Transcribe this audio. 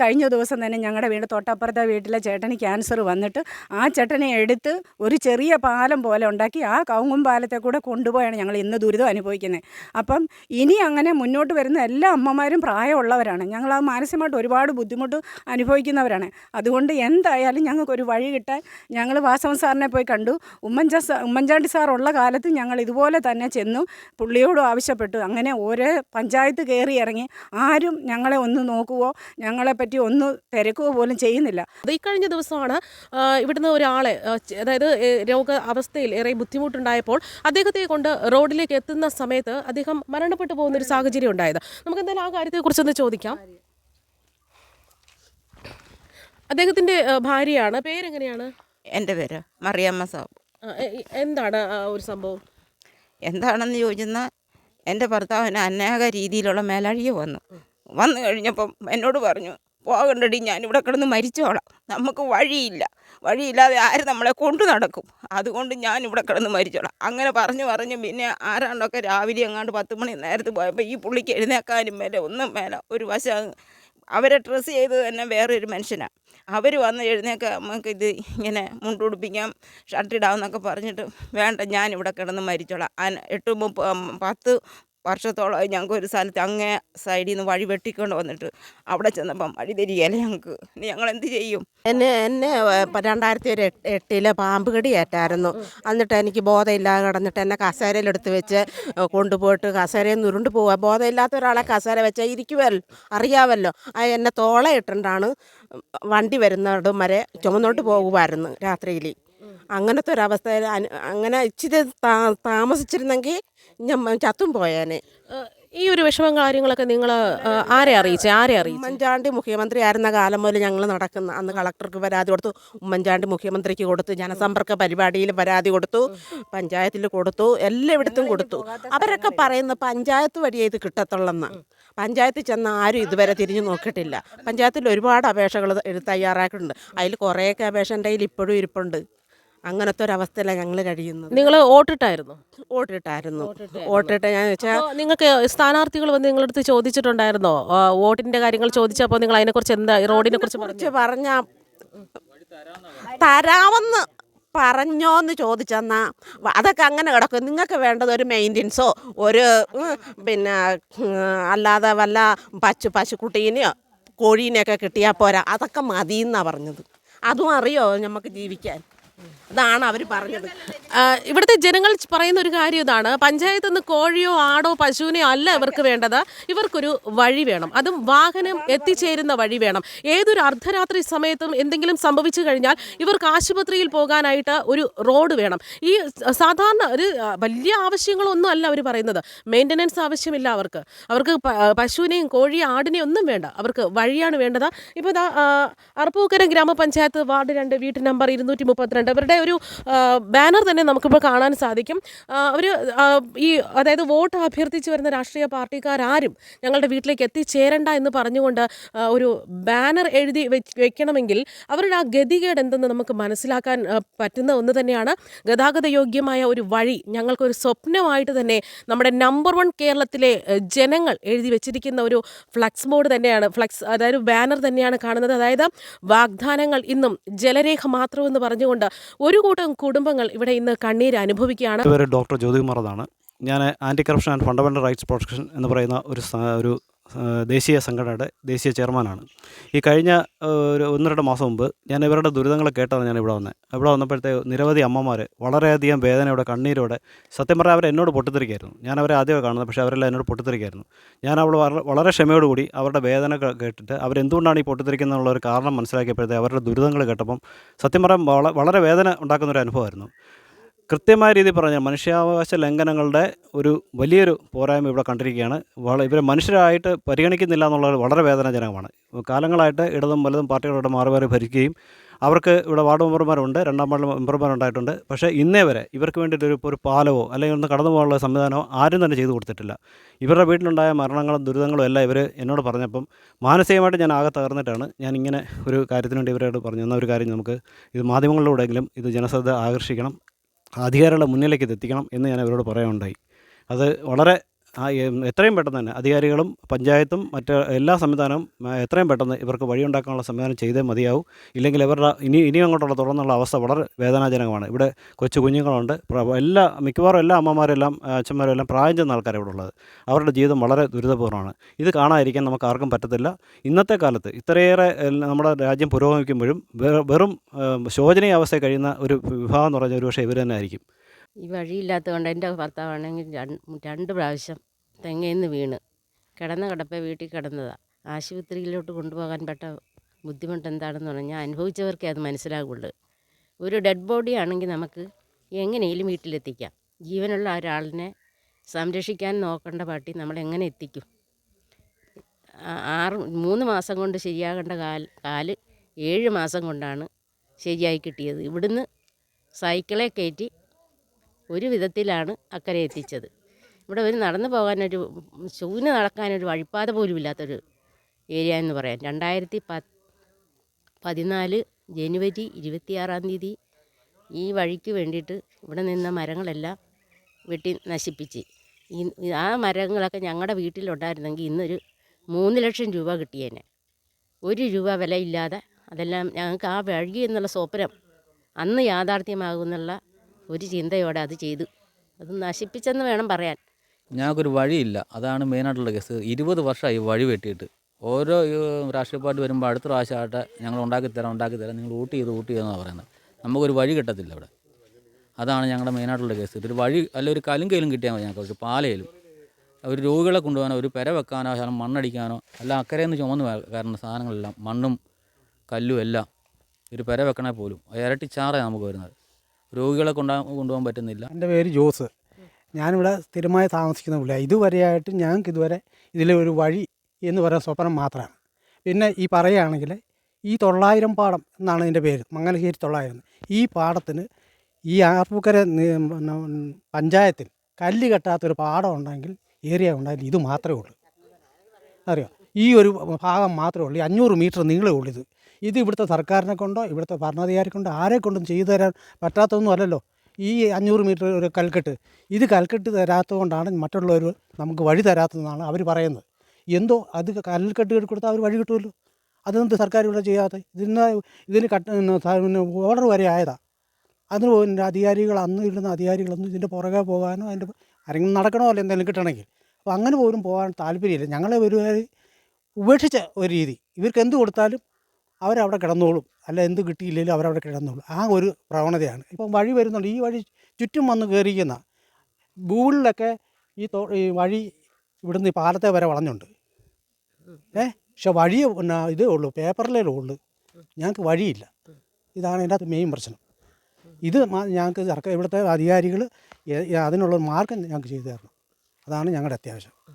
കഴിഞ്ഞ ദിവസം തന്നെ ഞങ്ങളുടെ വീട് തൊട്ടപ്പുറത്തെ വീട്ടിലെ ചേട്ടന് ക്യാൻസർ വന്നിട്ട് ആ ചേട്ടനെ എടുത്ത് ഒരു ചെറിയ പാലം പോലെ ഉണ്ടാക്കി ആ കൗങ്ങും പാലത്തെ കൂടെ കൊണ്ടുപോയാണ് ഞങ്ങൾ ഇന്ന് ദുരിതം അനുഭവിക്കുന്നത് അപ്പം ഇനി അങ്ങനെ മുന്നോട്ട് വരുന്ന എല്ലാ അമ്മമാരും പ്രായമുള്ളവരാണ്. ഞങ്ങൾ ആ മാനസികമായിട്ട് ഒരുപാട് ബുദ്ധിമുട്ട് അനുഭവിക്കുന്നവരാണ്. അതുകൊണ്ട് എന്തായാലും ഞങ്ങൾക്കൊരു വഴി കിട്ടാൻ ഞങ്ങൾ വാസവൻ സാറിനെ പോയി കണ്ടു. ഉമ്മൻചാ ഉമ്മൻചാണ്ടി സാർ ഉള്ള കാലത്ത് ഞങ്ങൾ ഇതുപോലെ തന്നെ ചെന്നു. പുള്ളിയോടും ആവശ്യപ്പെട്ടു. അങ്ങനെ ഓരോ പഞ്ചായത്ത് കയറി ഇറങ്ങി. ആരും ഞങ്ങളെ ഒന്ന് നോക്കുവോ? ഞങ്ങളെപ്പറ്റി ഒന്നും തിരക്കുക പോലും ചെയ്യുന്നില്ല. അത് ഈ കഴിഞ്ഞ ദിവസമാണ് ഇവിടുന്ന് ഒരാളെ അതായത് രോഗ അവസ്ഥയിൽ ഏറെ ബുദ്ധിമുട്ടുണ്ടായപ്പോൾ അദ്ദേഹത്തെ കൊണ്ട് റോഡിലേക്ക് എത്തുന്ന സമയത്ത് അദ്ദേഹം മരണപ്പെട്ടു പോകുന്ന ഒരു സാഹചര്യം ഉണ്ടായത്. നമുക്ക് എന്തായാലും ആ കാര്യത്തെക്കുറിച്ചൊന്ന് ചോദിക്കാം. അദ്ദേഹത്തിന്റെ ഭാര്യയാണ്. പേരെങ്ങനെയാണ്? എന്റെ പേര് മറിയമ്മ സാബ്. എന്താണ് ആ ഒരു സംഭവം? എന്താണെന്ന് ചോദിച്ചാൽ എന്റെ ഭർത്താവിന് അനേക രീതിയിലുള്ള മേലഴിയ വന്നു. വന്നു കഴിഞ്ഞപ്പം എന്നോട് പറഞ്ഞു പോകണ്ടടി ഞാനിവിടെ കിടന്ന് മരിച്ചോളാം. നമുക്ക് വഴിയില്ല. വഴിയില്ലാതെ ആര് നമ്മളെ കൊണ്ടു നടക്കും? അതുകൊണ്ട് ഞാൻ ഇവിടെ കിടന്ന് മരിച്ചോളാം. അങ്ങനെ പറഞ്ഞു പറഞ്ഞു പിന്നെ ആരാണ്ടൊക്കെ രാവിലെ എങ്ങാണ്ട് പത്ത് മണി നേരത്തെ പോയപ്പോൾ ഈ പുള്ളിക്ക് എഴുന്നേക്കാനും മേലെ ഒന്നും മേലെ. ഒരു വശം അവരെ ഡ്രസ്സ് ചെയ്ത് തന്നെ വേറൊരു മനുഷ്യനാണ് അവർ വന്ന് എഴുന്നേക്ക നമുക്ക് ഇത് ഇങ്ങനെ മുണ്ടുടുപ്പിക്കാം ഷർട്ടിടാമെന്നൊക്കെ പറഞ്ഞിട്ട് വേണ്ട ഞാനിവിടെ കിടന്ന് മരിച്ചോളാം. എട്ട് പത്ത് വർഷത്തോളമായി ഞങ്ങൾക്ക് ഒരു സ്ഥലത്ത് അങ്ങേ സൈഡിൽ നിന്ന് വഴി വെട്ടിക്കൊണ്ട് വന്നിട്ട് അവിടെ ചെന്നപ്പം വഴി തിരികെയല്ല ഞങ്ങൾക്ക്. ഇനി ഞങ്ങൾ എന്ത് ചെയ്യും? എന്നെ എന്നെ രണ്ടായിരത്തി ഒരു എട്ട് എട്ടിൽ പാമ്പ് കടി ഏറ്റായിരുന്നു. എന്നിട്ട് എനിക്ക് ബോധമില്ലാതെ കിടന്നിട്ട് എന്നെ കസേരയിലെടുത്ത് വെച്ച് കൊണ്ടുപോയിട്ട് കസേരയിൽ നിന്ന് ഉരുണ്ട് പോവുക. ബോധമില്ലാത്ത ഒരാളെ കസേര വെച്ചാൽ ഇരിക്കുമല്ലോ അറിയാമല്ലോ ആ എന്നെ തോളയിട്ടുണ്ടാണ് വണ്ടി വരുന്നിടം വരെ ചുമന്നോട്ട് പോകുമായിരുന്നു രാത്രിയിൽ അങ്ങനത്തെ ഒരവസ്ഥയിൽ അങ്ങനെ ഇച്ചിരി താ- താമസിച്ചിരുന്നെങ്കിൽ ഞാൻ ചത്തും പോയേനെ. ഈ ഒരു വിഷമം കാര്യങ്ങളൊക്കെ നിങ്ങൾ ആരെ അറിയിച്ചേ? ആരെ അറിയിച്ചു? ഉമ്മൻചാണ്ടി മുഖ്യമന്ത്രി ആയിരുന്ന കാലം മുതൽ ഞങ്ങൾ നടക്കുന്ന അന്ന് കളക്ടർക്ക് പരാതി കൊടുത്തു. ഉമ്മൻചാണ്ടി മുഖ്യമന്ത്രിക്ക് കൊടുത്തു. ജനസമ്പർക്ക പരിപാടിയിൽ പരാതി കൊടുത്തു. പഞ്ചായത്തിൽ കൊടുത്തു. എല്ലായിടത്തും കൊടുത്തു. അവരൊക്കെ പറയുന്ന പഞ്ചായത്ത് വഴിയേ ഇത് കിട്ടത്തുള്ളെന്ന്. പഞ്ചായത്തിൽ ചെന്ന് ആരും ഇതുവരെ തിരിഞ്ഞു നോക്കിയിട്ടില്ല. പഞ്ചായത്തിൽ ഒരുപാട് അപേക്ഷകൾ തയ്യാറാക്കിയിട്ടുണ്ട്. അതിൽ കുറേയൊക്കെ അപേക്ഷ എന്റെ കയ്യിൽ ഇപ്പോഴും ഇരിപ്പുണ്ട്. അങ്ങനത്തെ ഒരവസ്ഥയിലാണ് ഞങ്ങൾ കഴിയുന്നത് നിങ്ങൾ വോട്ടിട്ടായിരുന്നു വോട്ടിട്ടായിരുന്നു വോട്ടിട്ട് ഞാൻ വെച്ചാൽ നിങ്ങൾക്ക് സ്ഥാനാർത്ഥികൾ വന്ന് നിങ്ങളടുത്ത് ചോദിച്ചിട്ടുണ്ടായിരുന്നോ? വോട്ടിന്റെ കാര്യങ്ങൾ ചോദിച്ചപ്പോൾ നിങ്ങൾ അതിനെ അതിനെക്കുറിച്ച് എന്താ റോഡിനെ കുറിച്ച് പറഞ്ഞു? കുറിച്ച് പറഞ്ഞ തരാമെന്ന് പറഞ്ഞോന്ന് ചോദിച്ചെന്നാ അതൊക്കെ അങ്ങനെ കിടക്കും. നിങ്ങൾക്ക് വേണ്ടത് ഒരു മെയിന്റെനൻസോ ഒരു പിന്നെ അല്ലാതെ വല്ല പശു പശുക്കുട്ടീനെയോ കോഴീനെയൊക്കെ കിട്ടിയാൽ പോരാ. അതൊക്കെ മതിയെന്നാണ് പറഞ്ഞത്. അതും അറിയോ നമുക്ക് ജീവിക്കാൻ? അതാണ് അവർ പറഞ്ഞത്. ഇവിടുത്തെ ജനങ്ങൾ പറയുന്ന ഒരു കാര്യം ഇതാണ്. പഞ്ചായത്ത് നിന്ന് കോഴിയോ ആടോ പശുവിനെയോ അല്ല ഇവർക്ക് വേണ്ടത്. ഇവർക്കൊരു വഴി വേണം. അതും വാഹനം എത്തിച്ചേരുന്ന വഴി വേണം. ഏതൊരു അർദ്ധരാത്രി സമയത്തും എന്തെങ്കിലും സംഭവിച്ചു കഴിഞ്ഞാൽ ഇവർക്ക് ആശുപത്രിയിൽ പോകാനായിട്ട് ഒരു റോഡ് വേണം. ഈ സാധാരണ ഒരു വലിയ ആവശ്യങ്ങളൊന്നും അല്ല അവർ പറയുന്നത്. മെയിന്റനൻസ് ആവശ്യമില്ല അവർക്ക്. അവർക്ക് പശുവിനെയും കോഴിയും ആടിനെയും ഒന്നും വേണ്ട. അവർക്ക് വഴിയാണ് വേണ്ടത്. ഇപ്പോൾ ഇതാ അർപ്പൂക്കര ഗ്രാമപഞ്ചായത്ത് വാർഡ് രണ്ട് വീട്ട് നമ്പർ ഇരുന്നൂറ്റി മുപ്പത്തിരണ്ട് അവരുടെ ഒരു ബാനർ തന്നെ നമുക്കിപ്പോൾ കാണാൻ സാധിക്കും. അവർ ഈ അതായത് വോട്ട് അഭ്യർത്ഥിച്ച് വരുന്ന രാഷ്ട്രീയ പാർട്ടിക്കാരും ഞങ്ങളുടെ വീട്ടിലേക്ക് എത്തിച്ചേരണ്ട എന്ന് പറഞ്ഞുകൊണ്ട് ഒരു ബാനർ എഴുതി വെക്കണമെങ്കിൽ അവരുടെ ആ ഗതികേട് എന്തെന്ന് നമുക്ക് മനസ്സിലാക്കാൻ പറ്റുന്ന ഒന്ന് തന്നെയാണ്. ഗതാഗത യോഗ്യമായ ഒരു വഴി ഞങ്ങൾക്കൊരു സ്വപ്നമായിട്ട് തന്നെ നമ്മുടെ നമ്പർ വൺ കേരളത്തിലെ ജനങ്ങൾ എഴുതി വെച്ചിരിക്കുന്ന ഒരു ഫ്ലക്സ് ബോർഡ് തന്നെയാണ്. ഫ്ലക്സ് അതായത് ബാനർ തന്നെയാണ് കാണുന്നത്. അതായത് വാഗ്ദാനങ്ങൾ ഇന്നും ജലരേഖ മാത്രമെന്ന് പറഞ്ഞുകൊണ്ട് ഒരു കൂട്ടം കുടുംബങ്ങൾ ഇവിടെ ഇന്ന് കണ്ണീര് അനുഭവിക്കുകയാണ്. ഡോക്ടർ ജ്യോതികുമാർ എന്നാണ് ഞാൻ anti corruption and fundamental rights protection എന്ന് പറയുന്ന ഒരു ഒരു ദേശീയ സംഘടനയുടെ ദേശീയ ചെയർമാനാണ് ഈ കഴിഞ്ഞ ഒരു ഒന്ന് രണ്ട് മാസം മുമ്പ് ഞാൻ ഇവരുടെ ദുരിതങ്ങൾ കേട്ടാണ് ഞാൻ ഇവിടെ വന്നത്. ഇവിടെ വന്നപ്പോഴത്തെ നിരവധി അമ്മമാർ വളരെയധികം വേദനയോടെ കണ്ണീരോടെ സത്യം പറഞ്ഞാൽ അവർ എന്നോട് പൊട്ടിത്തെറിക്കായിരുന്നു. ഞാൻ അവരെ ആദ്യമേ കാണുന്നത് പക്ഷേ അവരെല്ലാം എന്നോട് പൊട്ടിത്തെറിക്കായിരുന്നു. ഞാൻ അവൾ വളരെ ക്ഷമയോടുകൂടി അവരുടെ വേദന കേട്ടിട്ട് അവരെന്തുകൊണ്ടാണ് ഈ പൊട്ടിത്തെറിക്കുന്നതെന്നുള്ള ഒരു കാരണം മനസ്സിലാക്കിയപ്പോഴത്തെ അവരുടെ ദുരിതങ്ങൾ കേട്ടപ്പം സത്യം പറയാൻ വളരെ വേദന ഉണ്ടാക്കുന്ന ഒരു അനുഭവമായിരുന്നു. കൃത്യമായ രീതിയിൽ പറഞ്ഞാൽ മനുഷ്യാവകാശ ലംഘനങ്ങളുടെ ഒരു വലിയൊരു പോരായ്മ ഇവിടെ കണ്ടിരിക്കുകയാണ്. വളരെ ഇവരെ മനുഷ്യരായിട്ട് പരിഗണിക്കുന്നില്ല എന്നുള്ളത് വളരെ വേദനാജനകമാണ്. കാലങ്ങളായിട്ട് ഇടതും വലതും പാർട്ടികളുടെ മാറി മാറി ഭരിക്കുകയും അവർക്ക് ഇവിടെ വാർഡ് മെമ്പർമാരുണ്ട് രണ്ടാം വാർഡ് മെമ്പർമാരുണ്ടായിട്ടുണ്ട്. പക്ഷേ ഇന്നേ വരെ ഇവർക്ക് വേണ്ടിയിട്ട് ഒരു പാലവോ അല്ലെങ്കിൽ ഒന്ന് കടന്നു പോകാനുള്ള സംവിധാനമോ ആരും തന്നെ ചെയ്തു കൊടുത്തിട്ടില്ല. ഇവരുടെ വീട്ടിലുണ്ടായ മരണങ്ങളും ദുരിതങ്ങളും എല്ലാം ഇവർ എന്നോട് പറഞ്ഞപ്പം മാനസികമായിട്ട് ഞാൻ ആകെ തകർന്നിട്ടാണ് ഞാൻ ഇങ്ങനെ ഒരു കാര്യത്തിന് വേണ്ടി ഇവരോട് പറഞ്ഞു. എന്നാൽ ഒരു കാര്യം നമുക്ക് ഇത് മാധ്യമങ്ങളിലൂടെയെങ്കിലും ഇത് ജനശ്രദ്ധ ആകർഷിക്കണം. അധികാരികളുടെ മുന്നിലേക്ക് എത്തിക്കണം എന്ന് ഞാൻ അവരോട് പറയുകയുണ്ടായി. അത് വളരെ ആ എത്രയും പെട്ടെന്ന് തന്നെ അധികാരികളും പഞ്ചായത്തും മറ്റ് എല്ലാ സംവിധാനവും എത്രയും പെട്ടെന്ന് ഇവർക്ക് വഴിയുണ്ടാക്കാനുള്ള സംവിധാനം ചെയ്തേ മതിയാവും. ഇല്ലെങ്കിൽ ഇവരുടെ ഇനി ഇനി അങ്ങോട്ടുള്ള തുടർന്നുള്ള അവസ്ഥ വളരെ വേദനാജനകമാണ്. ഇവിടെ കൊച്ചു കുഞ്ഞുങ്ങളുണ്ട്. എല്ലാ മിക്കവാറും എല്ലാ അമ്മമാരെല്ലാം അച്ഛന്മാരും എല്ലാം പ്രായം ചെന്ന ആൾക്കാർ ഇവിടെ ഉള്ളത്. അവരുടെ ജീവിതം വളരെ ദുരിതപൂർണമാണ് ഇത് കാണാതിരിക്കാൻ നമുക്ക് ആർക്കും പറ്റത്തില്ല. ഇന്നത്തെ കാലത്ത് ഇത്രയേറെ നമ്മുടെ രാജ്യം പുരോഗമിക്കുമ്പോഴും വെറും ആ, ശോചനീയ അവസ്ഥയിൽ കഴിയുന്ന ഒരു വിഭാഗം എന്ന് പറഞ്ഞാൽ ഒരുപക്ഷെ ഇവർ തന്നെ ആയിരിക്കും. ഈ വഴിയില്ലാത്തതുകൊണ്ട് എന്റെ ഭർത്താവാണെങ്കിൽ രണ്ട് പ്രാവശ്യം തെങ്ങയിൽ നിന്ന് വീണ്. കിടന്ന കിടപ്പേ വീട്ടിൽ കിടന്നതാണ് ആശുപത്രിയിലോട്ട് കൊണ്ടുപോകാൻ പെട്ട ബുദ്ധിമുട്ട് എന്താണെന്ന് പറഞ്ഞാൽ അനുഭവിച്ചവർക്കേ അത് മനസ്സിലാകുള്ളൂ ഒരു ഡെഡ് ബോഡി ആണെങ്കിൽ നമുക്ക് എങ്ങനെയും വീട്ടിലെത്തിക്കാം. ജീവനുള്ള ഒരാളിനെ സംരക്ഷിക്കാൻ നോക്കേണ്ട പാട്ടി നമ്മൾ എങ്ങനെ എത്തിക്കും? ആറ് മൂന്ന് മാസം കൊണ്ട് ശരിയാകേണ്ട കാൽ കാൽ ഏഴ് മാസം കൊണ്ടാണ് ശരിയായി കിട്ടിയത്. ഇവിടുന്ന് സൈക്കിളെ കയറ്റി ഒരു വിധത്തിലാണ് അക്കരെ എത്തിച്ചത്. ഇവിടെ ഒരു നടന്നു പോകാനൊരു ശൂന് നടക്കാനൊരു വഴിപ്പാത പോലും ഇല്ലാത്തൊരു ഏരിയ എന്ന് പറയാം. രണ്ടായിരത്തി പത്ത് പതിനാല് ജനുവരി ഇരുപത്തിയാറാം തീയതി ഈ വഴിക്ക് വേണ്ടിയിട്ട് ഇവിടെ നിന്ന മരങ്ങളെല്ലാം വെട്ടി നശിപ്പിച്ച്. ഈ ആ മരങ്ങളൊക്കെ ഞങ്ങളുടെ വീട്ടിലുണ്ടായിരുന്നെങ്കിൽ ഇന്നൊരു മൂന്ന് ലക്ഷം രൂപ കിട്ടിയേനെ ഒരു രൂപ വിലയില്ലാതെ അതെല്ലാം ഞങ്ങൾക്ക് ആ വഴി എന്നുള്ള സ്വപ്നം അന്ന് യാഥാർത്ഥ്യമാകുന്നുള്ള ഒരു ചിന്തയോടെ അത് ചെയ്തു. അത് നശിപ്പിച്ചെന്ന് വേണം പറയാൻ. ഞങ്ങൾക്കൊരു വഴിയില്ല. അതാണ് മെയിനായിട്ടുള്ള കേസ് ഇരുപത് വർഷമായി വഴി വെട്ടിയിട്ട്. ഓരോ രാഷ്ട്രീയ പാർട്ടി വരുമ്പോൾ അടുത്ത പ്രാവശ്യമായിട്ട് ഞങ്ങൾ ഉണ്ടാക്കി തരാം ഉണ്ടാക്കി തരാം. നിങ്ങൾ ഊട്ടി ചെയ്ത് ഊട്ടി ചെയ്തെന്നാണ് പറയുന്നത്. നമുക്കൊരു വഴി കിട്ടത്തില്ല ഇവിടെ. അതാണ് ഞങ്ങളുടെ മെയിനായിട്ടുള്ള കേസ് ഇതൊരു വഴി അല്ല ഒരു കലുങ്കയിലും കിട്ടിയാൽ മതി ഞങ്ങൾക്ക്. ഒരു പാലയിലും. ഒരു രോഗികളെ കൊണ്ടുപോകാനോ ഒരു പെര വെക്കാനോ ശകലം മണ്ണടിക്കാനോ അല്ല അക്കരയിൽ നിന്ന് ചുമന്ന് കാരണം സാധനങ്ങളെല്ലാം മണ്ണും കല്ലും എല്ലാം ഒരു പെര വെക്കണേ പോലും. ഇരട്ടി ചാറയാണ് നമുക്ക് വരുന്നത്. രോഗികളെ കൊണ്ടാ കൊണ്ടുപോകാൻ പറ്റുന്നില്ല. എന്റെ പേര് ജോസ്. ഞാനിവിടെ സ്ഥിരമായി താമസിക്കുന്ന പുള്ളിയാണ് ഇതുവരെയായിട്ട് ഞങ്ങൾക്ക് ഇതുവരെ ഇതിലെ ഒരു വഴി എന്ന് പറയുന്ന സ്വപ്നം മാത്രമാണ്. പിന്നെ ഈ പറയുകയാണെങ്കിൽ ഈ തൊള്ളായിരം പാടം എന്നാണ് ഇതിന്റെ പേര്. മംഗലശ്ശേരി തൊള്ളായിരം. ഈ പാടത്തിന് ഈ ആർപ്പൂക്കര പഞ്ചായത്തിൽ കല്ല് കെട്ടാത്തൊരു പാടം ഉണ്ടെങ്കിൽ ഏരിയ ഉണ്ടെങ്കിൽ ഇത് മാത്രമേ ഉള്ളൂ. അറിയോ? ഈ ഒരു ഭാഗം മാത്രമേ ഉള്ളൂ. ഈ അഞ്ഞൂറ് മീറ്റർ നീളമേ ഉള്ളൂ ഇത്. ഇത് ഇവിടുത്തെ സർക്കാരിനെ കൊണ്ടോ ഇവിടുത്തെ ഭരണാധികാരി കൊണ്ടോ ആരെ കൊണ്ടും ചെയ്തു തരാൻ പറ്റാത്തതൊന്നുമല്ലല്ലോ ഈ അഞ്ഞൂറ് മീറ്റർ ഒരു കൽക്കെട്ട്. ഇത് കൽക്കെട്ട് തരാത്തതുകൊണ്ടാണ് മറ്റുള്ളവർ നമുക്ക് വഴി തരാത്തതെന്നാണ് അവർ പറയുന്നത്. എന്തോ അത് കൽക്കെട്ട് കൊടുത്താൽ അവർ വഴി കിട്ടുമല്ലോ. അതെന്ത് സർക്കാർ ഇവിടെ ചെയ്യാതെ ഇതിന് ഇതിന് കട്ട് ഓർഡർ വരെ ആയതാ. അതിന് പിന്നെ അധികാരികൾ അന്ന് ഇടുന്ന അധികാരികളൊന്നും ഇതിന്റെ പുറകെ പോകാനോ അതിന്റെ ആരെങ്കിലും അല്ല എന്തെങ്കിലും കിട്ടണമെങ്കിൽ. അപ്പോൾ അങ്ങനെ പോലും പോകാൻ താല്പര്യമില്ല. ഞങ്ങളെ ഒരു ഉപേക്ഷിച്ച ഒരു രീതി. ഇവർക്ക് എന്ത് കൊടുത്താലും അവരവിടെ കിടന്നോളും. അല്ല എന്ത് കിട്ടിയില്ലെങ്കിലും അവരവിടെ കിടന്നോളും. ആ ഒരു പ്രവണതയാണ്. ഇപ്പം വഴി വരുന്നുണ്ട്. ഈ വഴി ചുറ്റും വന്ന് കയറിയിരിക്കുന്ന ഗൂഗിളിലൊക്കെ ഈ തോ ഈ വഴി ഇവിടുന്ന് ഈ പാലത്തെ വരെ വളഞ്ഞുണ്ട്. ഏ? പക്ഷെ വഴി പിന്നെ ഇതേ ഉള്ളൂ. പേപ്പറിലേ ഉള്ളൂ. ഞങ്ങൾക്ക് വഴിയില്ല. ഇതാണ് എന്റെ അകത്ത് മെയിൻ പ്രശ്നം. ഇത് ഞങ്ങൾക്ക് സർക്കാർ ഇവിടുത്തെ അധികാരികൾ അതിനുള്ള മാർഗം ഞങ്ങൾക്ക് ചെയ്തു തരണം. അതാണ് ഞങ്ങളുടെ അത്യാവശ്യം.